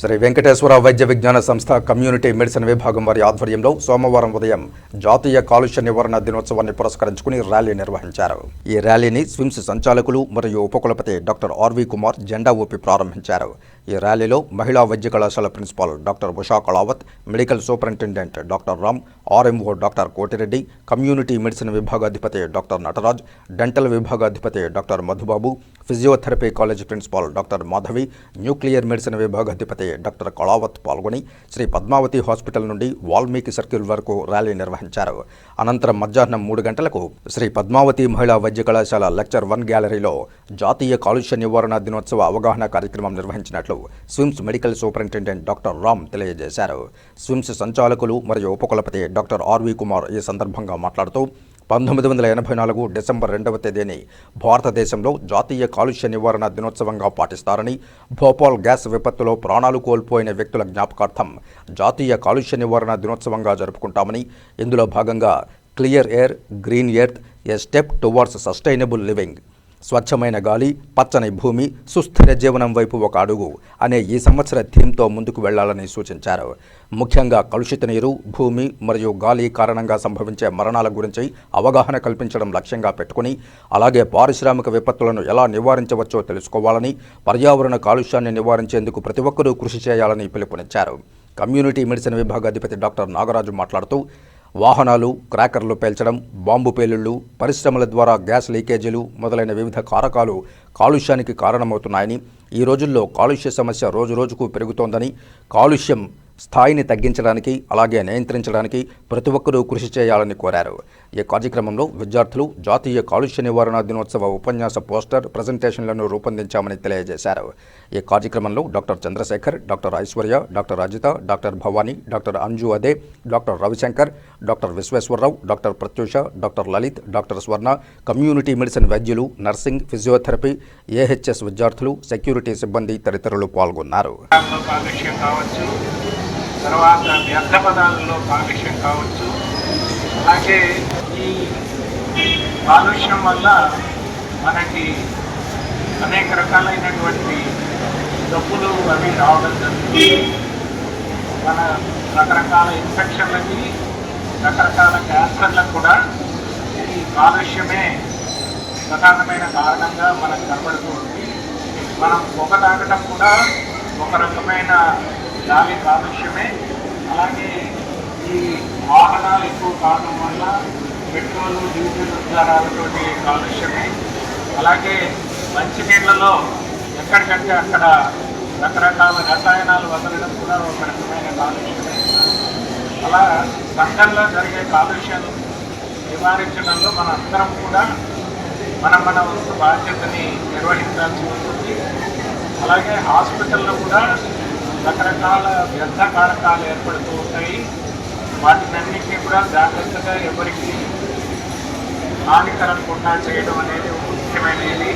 శ్రీ వెంకటేశ్వర వైద్య విజ్ఞాన సంస్థ కమ్యూనిటీ మెడిసిన్ విభాగం వారి ఆధ్వర్యంలో సోమవారం ఉదయం జాతీయ కాలుష్య నివారణ దినోత్సవాన్ని పురస్కరించుకుని ర్యాలీ నిర్వహించారు. ఈ ర్యాలీని స్విమ్స్ సంచాలకులు మరియు ఉపకులపతి డాక్టర్ ఆర్వి కుమార్ జెండా ఊపి ప్రారంభించారు. ఈ ర్యాలీలో మహిళా వైద్య కళాశాల principal doctor Usha Kalavath medical superintendent doctor Ram RMO doctor Kotireddy community medicine విభాగాధిపతి doctor Nataraj dental విభాగాధిపతి doctor Madhubabu physiotherapy college principal doctor Madhavi nuclear medicine విభాగాధిపతి doctor Kalavath పాల్గొని శ్రీ పద్మావతి హాస్పిటల్ నుండి వాల్మీకి సర్కిల్ వరకు ర్యాలీ నిర్వహించారు. అనంతరం మధ్యాహ్నం మూడు గంటలకు శ్రీ పద్మావతి మహిళా వైద్య కళాశాల లెక్చర్ వన్ గ్యాలరీలో జాతీయ కాలుష్య నివారణ దినోత్సవ అవగాహన కార్యక్రమం నిర్వహించినట్లు SVIMS medical superintendent doctor Ram తెలియజేశారు. స్విమ్స్ సంచాలకులు మరియు ఉపకులపతి డాక్టర్ ఆర్వి కుమార్ ఈ సందర్భంగా మాట్లాడుతూ పంతొమ్మిది వందల ఎనభై నాలుగు డిసెంబర్ రెండవ తేదీని భారతదేశంలో జాతీయ కాలుష్య నివారణ దినోత్సవంగా పాటిస్తారని భోపాల్ గ్యాస్ విపత్తులో ప్రాణాలు కోల్పోయిన వ్యక్తుల జ్ఞాపకార్థం జాతీయ కాలుష్య నివారణ దినోత్సవంగా జరుపుకుంటామని ఇందులో భాగంగా clear air green earth a step towards sustainable living. స్వచ్ఛమైన గాలి పచ్చని భూమి సుస్థిర జీవనం వైపు ఒక అడుగు అనే ఈ సంవత్సర థీమ్తో ముందుకు వెళ్ళాలని సూచించారు. ముఖ్యంగా కలుషిత నీరు భూమి మరియు గాలి కారణంగా సంభవించే మరణాల గురించి అవగాహన కల్పించడం లక్ష్యంగా పెట్టుకుని అలాగే పారిశ్రామిక విపత్తులను ఎలా నివారించవచ్చో తెలుసుకోవాలని పర్యావరణ కాలుష్యాన్ని నివారించేందుకు ప్రతి ఒక్కరూ కృషి చేయాలని పిలుపునిచ్చారు. కమ్యూనిటీ మెడిసిన్ విభాగ అధిపతి డాక్టర్ నాగరాజు మాట్లాడుతూ వాహనాలు క్రాకర్లు పేల్చడం బాంబు పేలుళ్ళు పరిశ్రమల ద్వారా గ్యాస్ లీకేజీలు మొదలైన వివిధ కారకాలు కాలుష్యానికి కారణమవుతున్నాయని ఈ రోజుల్లో కాలుష్య సమస్య రోజురోజుకు పెరుగుతోందని కాలుష్యం స్థాయిని తగ్గించడానికి అలాగే నియంత్రించడానికి ప్రతి ఒక్కరూ కృషి చేయాలని కోరారు. ఈ కార్యక్రమంలో విద్యార్థులు జాతీయ కాలుష్య నివారణ దినోత్సవ ఉపన్యాస పోస్టర్ ప్రజెంటేషన్లను రూపొందించామని తెలియజేశారు. ఈ కార్యక్రమంలో doctor Chandrasekhar doctor Aishwarya doctor Rajitha doctor Bhavani doctor Anju అదే doctor Ravishankar doctor Visweswararao doctor Pratyusha doctor Lalit doctor Swarna community medicine వైద్యులు నర్సింగ్ ఫిజియోథెరపీ ఏహెచ్ఎస్ విద్యార్థులు సెక్యూరిటీ సిబ్బంది తదితరులు పాల్గొన్నారు. కావచ్చు తర్వాత వ్యర్థ పదాలలో కాలుష్యం కావచ్చు. అలాగే ఈ కాలుష్యం వల్ల మనకి అనేక రకాలైనటువంటి డబ్బులు అవి రావడం జరుగుతుంది. మన రకరకాల ఇన్ఫెక్షన్లకి రకరకాల క్యాన్సర్లకు కూడా ఈ కాలుష్యమే ప్రధానమైన కారణంగా మనకు కనబడుతుంది మనం పొగ తాగడం కూడా ఒక రకమైన గాలి కాలుష్యమే. అలాగే ఈ వాహనాలు ఎక్కువ కావడం వల్ల పెట్రోల్ డీజిల్ ఉద్గారాలతోటి కాలుష్యమే. అలాగే మంచినీళ్ళలో ఎక్కడికంటే అక్కడ రకరకాల రసాయనాలు వదలడం కూడా ఒక రకమైన కాలుష్యమే. అలా సంఘంలో జరిగే కాలుష్యం నివారించడంలో మన అందరం కూడా మన మన వంతు బాధ్యతని నిర్వహించాల్సి ఉంటుంది అలాగే హాస్పిటల్లో కూడా రకరకాల వ్యర్థ కారకాలు ఏర్పడుతూ ఉంటాయి. వాటినన్నింటినీ కూడా జాగ్రత్తగా ఎవరికి హాని కలగకుండా చేయడం అనేది ముఖ్యమైనది.